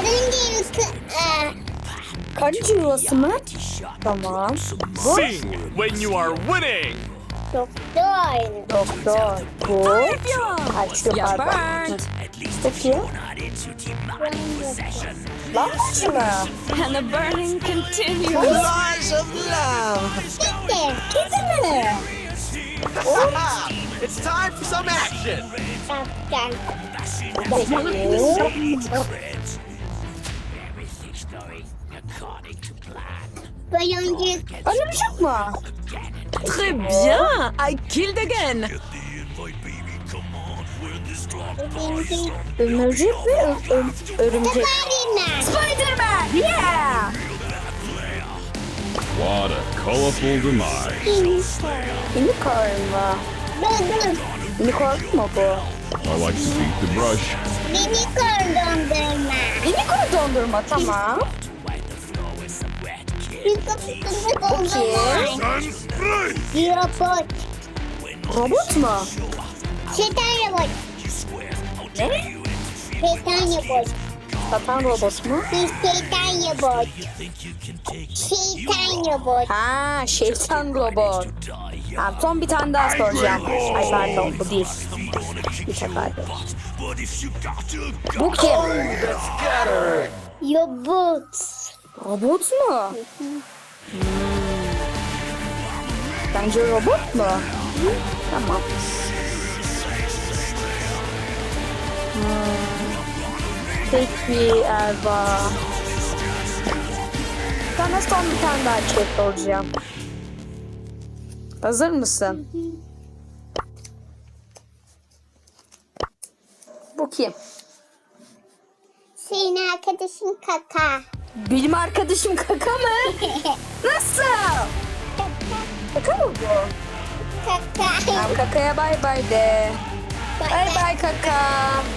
Önce yukarı. Aa, Kaleci yuvası mı? Tamam. Bu Sing when you are winning. Doktor. doktor. Bu. Açtı Ya pardon. burnt. Peki. Lambaçı mı? And the burning continues. Lies of love. Gitti. Kedi mi? Aha! It's time for some action. Doktor. Peki. Baloncuk. Ölümcük mü? Très bien. I killed again. Baloncuk. Ölümcük mü? Ö- ö- örümcek. Spiderman. Spiderman. Yeah. What a colorful demise. Unicorn mu? Dur. Unicorn mu bu? I like to beat the brush. Beni dondurma. Unicorn dondurma tamam. Dondurma. Robot. Robot mu? Şeytan robot. Ne? Şeytan robot. Satan robot mu? Bir şeytan robot. Şeytan robot. Ha, şeytan robot. Ha, son bir tane daha soracağım. Ay pardon bu değil. Bir seferdir. Bu kim? Robot. Robot mu? Hmm. Bence robot mu? Tamam. Hmm. Peki Erva. Sana son bir tane daha şey soracağım. Hazır mısın? Bu kim? Senin arkadaşın kaka. Benim arkadaşım kaka mı? Nasıl? Kaka mı bu? Kaka. Tamam kakaya bay bay de. Bay bay kaka.